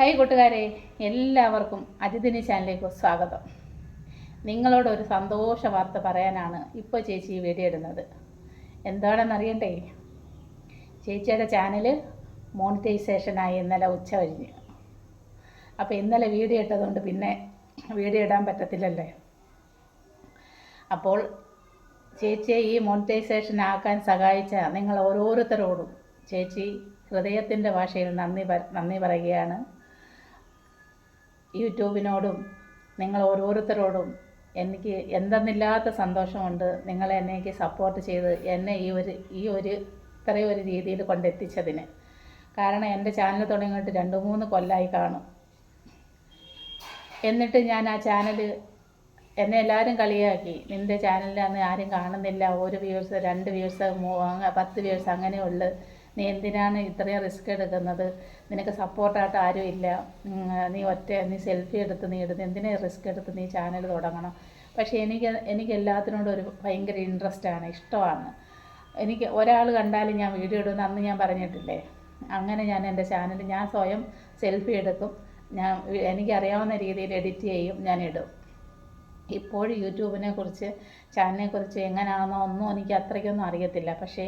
Hi കൂട്ടുകാരെ എല്ലാവർക്കും അതിഥിനി ചാനലിലേക്ക് സ്വാഗതം. നിങ്ങളോട് ഒരു സന്തോഷ വാർത്ത പറയാനാണ് ഇപ്പോൾ ചേച്ചി വീഡിയോ ഇടുന്നത്. എന്താണെന്ന് അറിയണ്ടേ? ചേച്ചിയുടെ ചാനൽ മോണിറ്റൈസേഷനായി ഇന്നലെ ഉച്ച കഴിഞ്ഞ്. അപ്പോൾ ഇന്നലെ വീഡിയോ ഇട്ടതുകൊണ്ട് പിന്നെ വീഡിയോ ഇടാൻ പറ്റത്തില്ലല്ലേ? അപ്പോൾ ചേച്ചിയെ ഈ മോണിറ്റൈസേഷൻ ആക്കാൻ സഹായിച്ച നിങ്ങൾ ഓരോരുത്തരോടും ചേച്ചി ഹൃദയത്തിന്റെ ഭാഷയിൽ നന്ദി നന്ദി പറയുകയാണ്. യൂട്യൂബിനോടും നിങ്ങൾ ഓരോരുത്തരോടും എനിക്ക് എന്തെന്നില്ലാത്ത സന്തോഷമുണ്ട് നിങ്ങൾ എന്നെ എനിക്ക് സപ്പോർട്ട് ചെയ്ത് എന്നെ ഈ ഒരു ഈ ഒരു ഇത്രയും ഒരു രീതിയിൽ കൊണ്ടെത്തിച്ചതിന്. കാരണം എന്റെ ചാനൽ തുടങ്ങിയിട്ട് രണ്ട് മൂന്ന് കൊല്ലമായി കാണും. എന്നിട്ട് ഞാൻ ആ ചാനൽ എന്നെ എല്ലാവരും കളിയാക്കി. നിന്റെ ചാനലിൽ അന്ന് ആരും കാണുന്നില്ല. ഒരു വ്യൂസ് രണ്ട് വ്യൂസ് പത്ത് വ്യൂസ് അങ്ങനെ ഉള്ളു നീ എന്തിനാണ് ഇത്രയും റിസ്ക് എടുക്കുന്നത്? നിനക്ക് സപ്പോർട്ടായിട്ട് ആരും ഇല്ല. നീ ഒറ്റ നീ സെൽഫി എടുത്ത് നീ എടുത്ത് എന്തിനാ റിസ്ക് എടുത്ത് നീ ചാനൽ തുടങ്ങണം? പക്ഷേ എനിക്ക് എനിക്ക് എല്ലാത്തിനോടും ഒരു ഭയങ്കര ഇൻട്രസ്റ്റാണ് ഇഷ്ടമാണ്. എനിക്ക് ഒരാൾ കണ്ടാലും ഞാൻ വീഡിയോ ഇടും അന്ന് ഞാൻ പറഞ്ഞിട്ടില്ലേ? അങ്ങനെ ഞാൻ എന്റെ ചാനൽ ഞാൻ സ്വയം സെൽഫി എടുക്കും. ഞാൻ എനിക്കറിയാവുന്ന രീതിയിൽ എഡിറ്റ് ചെയ്യും ഞാൻ ഇടും. ഇപ്പോഴും യൂട്യൂബിനെ കുറിച്ച് ചാനലിനെ കുറിച്ച് എങ്ങനെയാണെന്നോ ഒന്നും എനിക്ക് അത്രയ്ക്കൊന്നും അറിയത്തില്ല. പക്ഷേ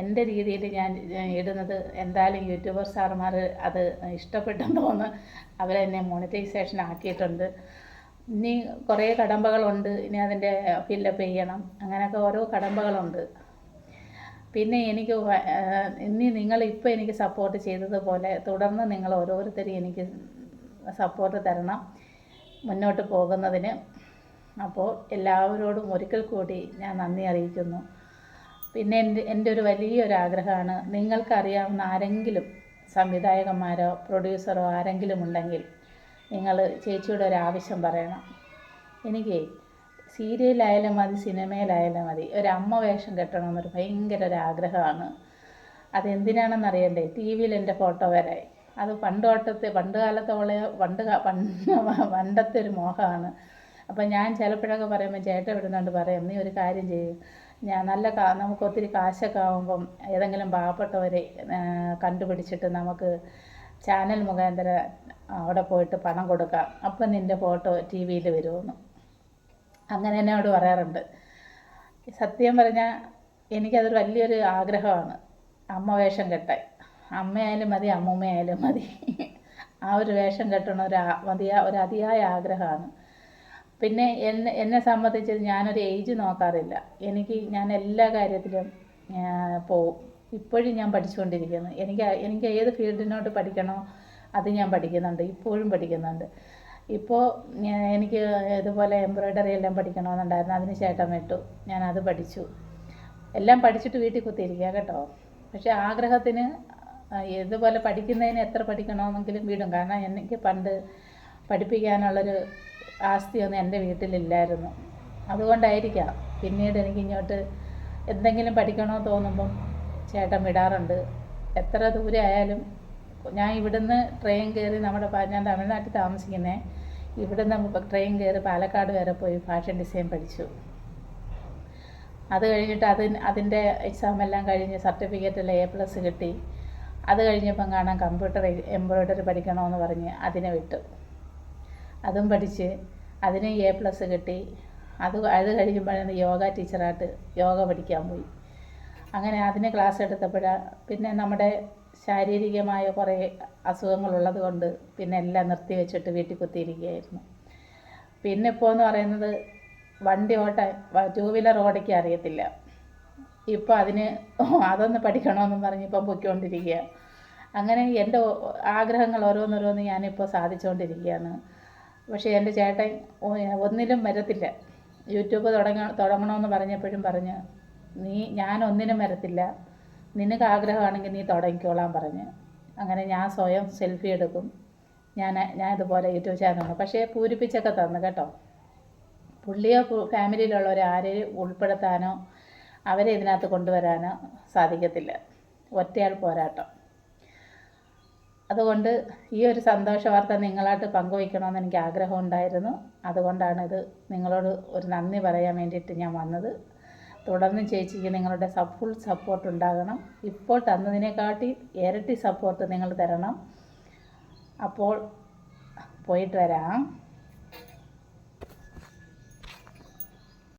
എന്റെ രീതിയിൽ ഞാൻ ഇടുന്നത് എന്തായാലും യൂട്യൂബർ സാറുമാർ അത് ഇഷ്ടപ്പെട്ടെന്ന് തോന്നുന്നു. അവരെന്നെ മോണിറ്റൈസേഷൻ ആക്കിയിട്ടുണ്ട്. ഇനി കുറേ കടമ്പകളുണ്ട്. ഇനി അതിന്റെ ഫില്ലപ്പ് ചെയ്യണം. അങ്ങനെയൊക്കെ ഓരോ കടമ്പകളുണ്ട്. പിന്നെ എനിക്ക് ഇനി നിങ്ങൾ ഇപ്പോൾ എനിക്ക് സപ്പോർട്ട് ചെയ്തതുപോലെ തുടർന്ന് നിങ്ങൾ ഓരോരുത്തരും എനിക്ക് സപ്പോർട്ട് തരണം മുന്നോട്ട് പോകുന്നതിന്. അപ്പോൾ എല്ലാവരോടും ഒരിക്കൽ കൂടി ഞാൻ നന്ദി അറിയിക്കുന്നു. പിന്നെ എന്റെ എന്റെ ഒരു വലിയൊരു ആഗ്രഹമാണ് നിങ്ങൾക്കറിയാവുന്ന ആരെങ്കിലും സംവിധായകന്മാരോ പ്രൊഡ്യൂസറോ ആരെങ്കിലും ഉണ്ടെങ്കിൽ നിങ്ങൾ ചേച്ചിയുടെ ഒരു ആവശ്യം പറയണം. എനിക്ക് സീരിയലായാലും മതി സിനിമയിലായാലും മതി ഒരു അമ്മ വേഷം കെട്ടണമെന്നൊരു ഭയങ്കര ഒരു ആഗ്രഹമാണ് അതെന്തിനാണെന്ന് അറിയണ്ടേ ടി വിയിൽ എന്റെ ഫോട്ടോ വരെ. അത് പണ്ട് തൊട്ടത്തെ പണ്ട് കാലത്തോളെ പണ്ട് പണ്ട് പണ്ടത്തെ ഒരു മോഹമാണ്. അപ്പം ഞാൻ ചിലപ്പോഴൊക്കെ പറയുമ്പോൾ ചേട്ടൻ വിടുന്നുണ്ട് പറയും നീ ഒരു കാര്യം ചെയ്യും. ഞാൻ നല്ല കാ നമുക്ക് ഒത്തിരി കാശൊക്കെ ആകുമ്പം ഏതെങ്കിലും പാവപ്പെട്ടവരെ കണ്ടുപിടിച്ചിട്ട് നമുക്ക് ചാനൽ മുഖാന്തര അവിടെ പോയിട്ട് പണം കൊടുക്കാം. അപ്പം നിന്റെ ഫോട്ടോ ടി വിയിൽ വരുമെന്ന്. അങ്ങനെ എന്നോട് പറയാറുണ്ട്. സത്യം പറഞ്ഞാൽ എനിക്കതൊരു വലിയൊരു ആഗ്രഹമാണ്. അമ്മ വേഷം കെട്ടാൻ. അമ്മയായാലും മതി അമ്മൂമ്മയായാലും മതി. ആ ഒരു വേഷം കെട്ടണ ഒരു മതിയാ ഒരു അതിയായ ആഗ്രഹമാണ്. പിന്നെ എന്നെ എന്നെ സംബന്ധിച്ച് ഞാനൊരു ഏജ് നോക്കാറില്ല. എനിക്ക് ഞാൻ എല്ലാ കാര്യത്തിലും പോകും ഇപ്പോഴും ഞാൻ പഠിച്ചുകൊണ്ടിരിക്കുന്നു. എനിക്ക് എനിക്ക് ഏത് ഫീൽഡിനോട്ട് പഠിക്കണോ അത് ഞാൻ പഠിക്കുന്നുണ്ട്. ഇപ്പോഴും പഠിക്കുന്നുണ്ട്. ഇപ്പോൾ എനിക്ക് ഇതുപോലെ എംബ്രോയ്ഡറി എല്ലാം പഠിക്കണമെന്നുണ്ടായിരുന്നു. അതിന് ചേട്ടൻ വിട്ടു ഞാൻ അത് പഠിച്ചു. എല്ലാം പഠിച്ചിട്ട് വീട്ടിൽ കുത്തിയിരിക്കുക കേട്ടോ. പക്ഷേ ആഗ്രഹത്തിന് ഇതുപോലെ പഠിക്കുന്നതിന് എത്ര പഠിക്കണമെന്നെങ്കിലും വിടും. കാരണം എനിക്ക് പണ്ട് പഠിപ്പിക്കാനുള്ളൊരു ആസ്തിയൊന്നും എന്റെ വീട്ടിലില്ലായിരുന്നു. അതുകൊണ്ടായിരിക്കാം പിന്നീട് എനിക്ക് ഇങ്ങോട്ട് എന്തെങ്കിലും പഠിക്കണമെന്ന് തോന്നുമ്പം ചേട്ടൻ വിടാറുണ്ട്. എത്ര ദൂരെ ആയാലും ഞാൻ ഇവിടുന്ന് ട്രെയിൻ കയറി നമ്മുടെ ഞാൻ തമിഴ്നാട്ടിൽ താമസിക്കുന്നേ ഇവിടുന്ന് ട്രെയിൻ കയറി പാലക്കാട് വരെ പോയി ഫാഷൻ ഡിസൈൻ പഠിച്ചു. അത് കഴിഞ്ഞിട്ട് അതിന് അതിന്റെ എക്സാം എല്ലാം കഴിഞ്ഞ് സർട്ടിഫിക്കറ്റിൽ എ പ്ലസ് കിട്ടി. അത് കഴിഞ്ഞപ്പം കാണാൻ കമ്പ്യൂട്ടർ എംബ്രോയ്ഡറി പഠിക്കണമെന്ന് പറഞ്ഞ് അതിനെ വിട്ടു. അതും പഠിച്ച് അതിന് എ പ്ലസ് കിട്ടി. അത് അത് കഴിയുമ്പോഴാണ് യോഗ ടീച്ചറായിട്ട് യോഗ പഠിക്കാൻ പോയി. അങ്ങനെ അതിന് ക്ലാസ് എടുത്തപ്പോഴാണ് പിന്നെ നമ്മുടെ ശാരീരികമായ കുറേ അസുഖങ്ങളുള്ളത് കൊണ്ട് പിന്നെ എല്ലാം നിർത്തി വെച്ചിട്ട് വീട്ടിൽ കുത്തിയിരിക്കുകയായിരുന്നു. പിന്നെ ഇപ്പോൾ എന്ന് പറയുന്നത് വണ്ടി ഓട്ടാൻ ടൂ വീലർ ഓടിക്കാൻ അറിയത്തില്ല. ഇപ്പോൾ അതിന് അതൊന്ന് പഠിക്കണമെന്നും പറഞ്ഞ് ഇപ്പം പൊയ്ക്കൊണ്ടിരിക്കുക അങ്ങനെ എന്റെ ആഗ്രഹങ്ങൾ ഓരോന്നോരോന്ന് ഞാനിപ്പോൾ സാധിച്ചുകൊണ്ടിരിക്കുകയാണ് പക്ഷേ എന്റെ ചേട്ടൻ ഒന്നിലും വരത്തില്ല. യൂട്യൂബ് തുടങ്ങ തുടങ്ങണമെന്ന് പറഞ്ഞപ്പോഴും പറഞ്ഞ് നീ ഞാൻ ഒന്നിനും വരത്തില്ല. നിനക്ക് ആഗ്രഹമാണെങ്കിൽ നീ തുടങ്ങിക്കോളാൻ പറഞ്ഞ്. അങ്ങനെ ഞാൻ സ്വയം സെൽഫി എടുക്കും. ഞാൻ ഞാൻ ഇതുപോലെ യൂട്യൂബ് ചാനൽ പക്ഷേ പൂരിപ്പിച്ചൊക്കെ തന്നു കേട്ടോ. പുള്ളിയോ ഫാമിലിയിലുള്ളവർ ആരെയും ഉൾപ്പെടുത്താനോ അവരെ ഇതിനകത്ത് കൊണ്ടുവരാനോ സാധിക്കത്തില്ല. ഒറ്റയാൾ പോരാട്ടം. അതുകൊണ്ട് ഈ ഒരു സന്തോഷ വാർത്ത നിങ്ങളായിട്ട് പങ്കുവയ്ക്കണമെന്ന് എനിക്ക് ആഗ്രഹം ഉണ്ടായിരുന്നു അതുകൊണ്ടാണ് ഇത് നിങ്ങളോട് ഒരു നന്ദി പറയാൻ വേണ്ടിയിട്ട് ഞാൻ വന്നത്. തുടർന്ന് ചേച്ചിക്ക് നിങ്ങളുടെ ഫുൾ സപ്പോർട്ട് ഉണ്ടാകണം. ഇപ്പോൾ തന്നതിനെക്കാട്ടി ഇരട്ടി സപ്പോർട്ട് നിങ്ങൾ തരണം. അപ്പോൾ പോയിട്ട് വരാം.